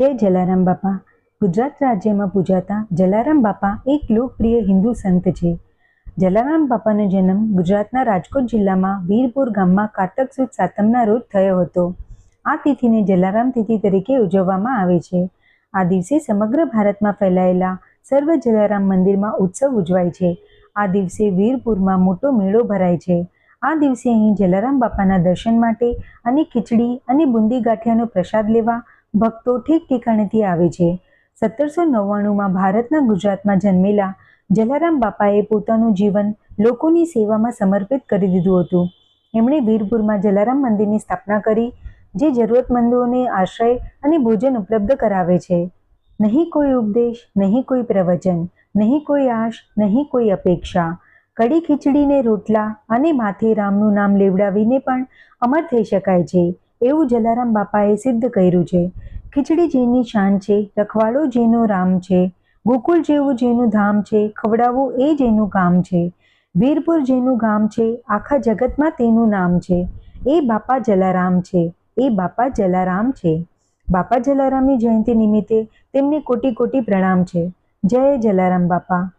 જય જલારામ બાપા. ગુજરાત રાજ્યમાં પૂજાતા જલારામ બાપા એક લોકપ્રિય હિન્દુ સંત છે. જલારામ બાપાનો જન્મ ગુજરાતના રાજકોટ જિલ્લામાં વીરપુર ગામમાં કારતક સુદ સાતમના રોજ થયો હતો. આ તિથિને જલારામ તિથિ તરીકે ઉજવવામાં આવે છે. આ દિવસે સમગ્ર ભારતમાં ફેલાયેલા સર્વ જલારામ મંદિરમાં ઉત્સવ ઉજવાય છે. આ દિવસે વીરપુરમાં મોટો મેળો ભરાય છે. આ દિવસે અહીં જલારામ બાપાના દર્શન માટે અને ખીચડી અને બુંદી ગાંઠિયાનો પ્રસાદ લેવા ભક્તો ઠીક ઠેકાણેથી આવે છે. સત્તરસો નવ્વાણુંમાં ભારતના ગુજરાતમાં જન્મેલા જલારામ બાપાએ પોતાનું જીવન લોકોની સેવામાં સમર્પિત કરી દીધું હતું. એમણે વીરપુરમાં જલારામ મંદિરની સ્થાપના કરી, જે જરૂરતમંદોને આશ્રય અને ભોજન ઉપલબ્ધ કરાવે છે. નહીં કોઈ ઉપદેશ, નહીં કોઈ પ્રવચન, નહીં કોઈ આશ, નહીં કોઈ અપેક્ષા. કડી ખીચડીને રોટલા અને માથે રામનું નામ લેવડાવીને પણ અમર થઈ શકાય છે. એવું જલારામ બાપાએ સિદ્ધ કર્યું છે. ખીચડી જેની શાન છે, રખવાડો જેનો રામ છે ગોકુળ જેવું જેનું ધામ છે, ખવડાવવું એ જેનું કામ છે, વીરપુર જેનું ગામ છે, આખા જગતમાં તેનું નામ છે. એ બાપા જલારામ છે, એ બાપા જલારામ છે. બાપા જલારામની જયંતિ નિમિત્તે તેમને કોટી કોટી પ્રણામ છે. જય જલારામ બાપા.